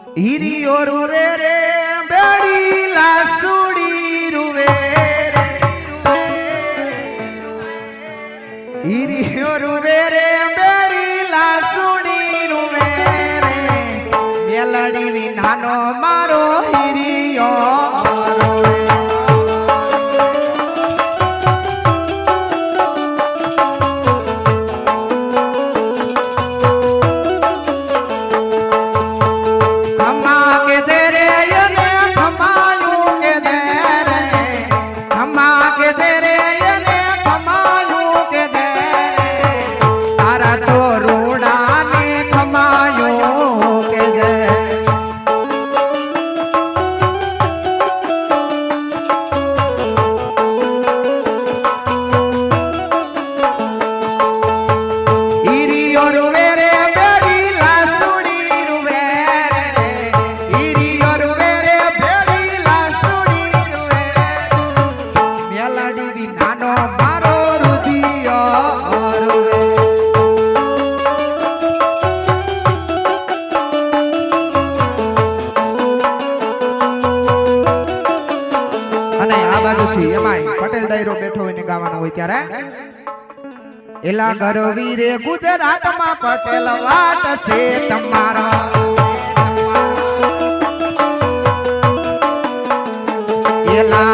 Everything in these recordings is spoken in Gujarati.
હિરિયો રોવે રે, બેડી લાસુડી રૂવે હિરિયો રૂવે રે, બેડી લાસુડી રૂવે મેલડી વિનાનો મારો પટેલ ડાયરો બેઠો એને ગાવાનો હોય ત્યારે. એલા ઘર વીરે ગુજરાતમાં પટેલ વાત છે તમારા. એલા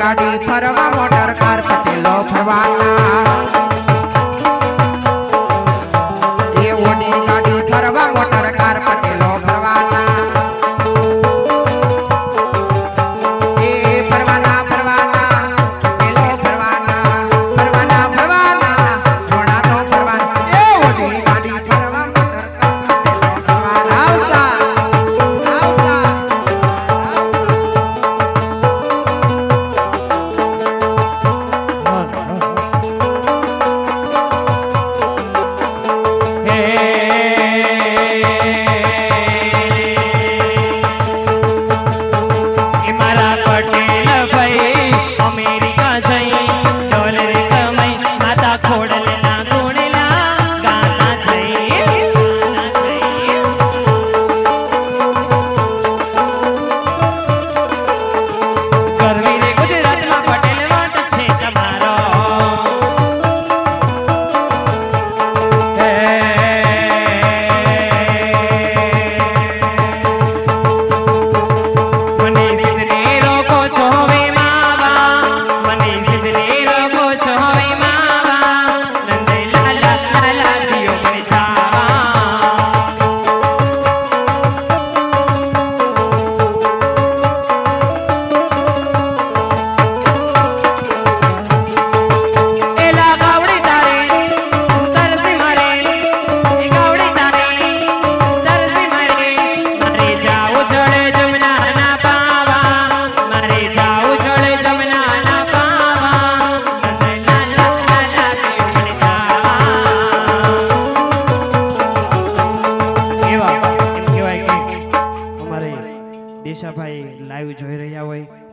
ગાડી ફરવા મોટર કાર પટેલો ફરવાના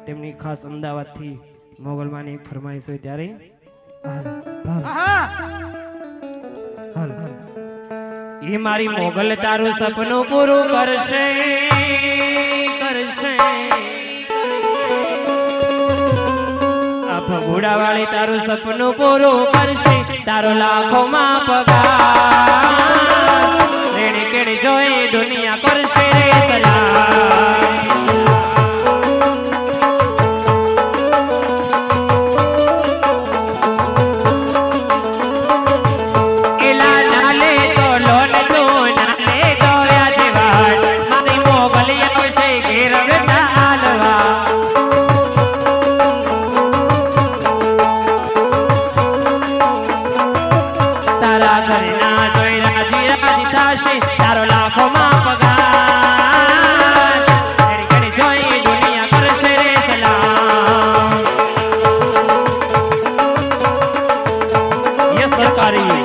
તેમની ખાસ અમદાવાદથી મોગલમાની ફરમાઈશ હોય ત્યારે એ મારી મોગલ તારું સપનું પૂરું કરશે કરશે. આ ભગુડા વાળી તારું સપનું પૂરું કરશે. તારો લાખો માં પગાર તારો લાખો પગાર. ઘડી ઘડી જોઈ દુનિયા કરશે રે સલામ. યસ સરકારી.